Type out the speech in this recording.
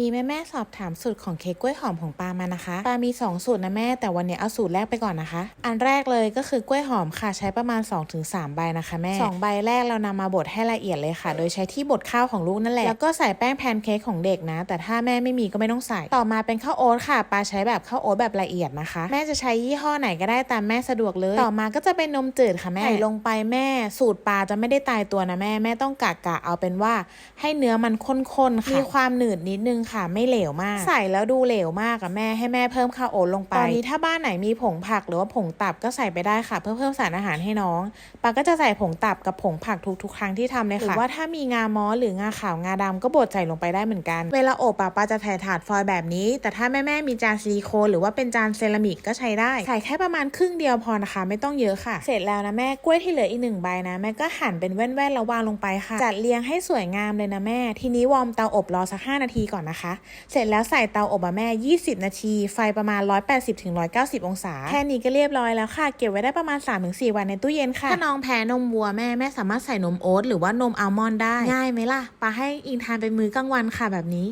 มีแม่แม่สอบถามสูตรของเค้กกล้วยหอมของปามานะคะปามี 2 สูตรนะแม่แต่วันนี้เอาสูตรแรกไปก่อนนะคะ อันแรกเลยก็คือกล้วยหอมค่ะใช้ประมาณ 2-3 ใบนะคะแม่ 2 ใบแรกเรานำมาบดให้ละเอียดเลยค่ะ โดยใช้ที่บดข้าวของลูกนั่นแหละแล้วก็ใส่แป้งแพนเค้กของเด็กนะ แต่ถ้าแม่ไม่มีก็ไม่ต้องใส่ ต่อมาเป็นข้าวโอ๊ตค่ะปาใช้แบบข้าวโอ๊ตแบบละเอียดนะคะ แม่จะใช้ยี่ห้อไหนก็ได้ตามแม่สะดวกเลย ต่อมาก็จะเป็นนมจืดค่ะแม่ใส่ลงไปแม่ สูตรปาจะไม่ได้ตายตัวนะแม่แม่ต้องกะกะเอาเป็นว่า ให้เนื้อมันข้นๆค่ะมีความหนืดนิดนึงค่ะไม่เหลวมาก ใส่แล้วดูเหลวมากอะแม่ให้แม่เพิ่มข้าวโอ๊ตลงไปตอนนี้ถ้าบ้านไหนมีผงผักหรือว่าผงตับก็ใส่ไปได้ค่ะ เพื่อเพิ่มสารอาหารให้น้องปาก็จะใส่ผงตับกับผงผักทุกๆ ครั้งที่ทำเลยค่ะหรือว่าถ้ามีงาม้อหรืองาขาวงาดำก็บดใส่ลงไปได้เหมือนกัน เวลาอบปะปาจะถ่ายถาดฟอยล์แบบนี้ แต่ถ้าแม่ๆมีจานซิลิโคนหรือว่าเป็นจานเซรามิกก็ใช้ได้ใส่แค่ประมาณครึ่งเดียวพอนะคะ ไม่ต้องเยอะค่ะ เสร็จแล้วนะแม่กล้วยที่เหลืออีกหนึ่งใบนะแม่ก็หั่นเป็นแว่นๆแล้ววางลงไปค่ะ จัดเรียงให้สวยงามเลยนะแม่ ทีนี้วอร์มเตาอบรอสัก5นาทีก่อนนะคะ เสร็จแล้วใส่เตาอบอะแม่ 20 นาที ไฟประมาณ 180-190 องศา แค่นี้ก็เรียบร้อยแล้วค่ะ เก็บไว้ได้ประมาณ 3-4 วันในตู้เย็นค่ะ ถ้าน้องแพ้นมวัวแม่ แม่สามารถใส่นมโอ๊ตหรือว่านมอัลมอนด์ได้ ง่ายไหมล่ะปาให้อิงทานเป็นมื้อกลางวันค่ะแบบนี้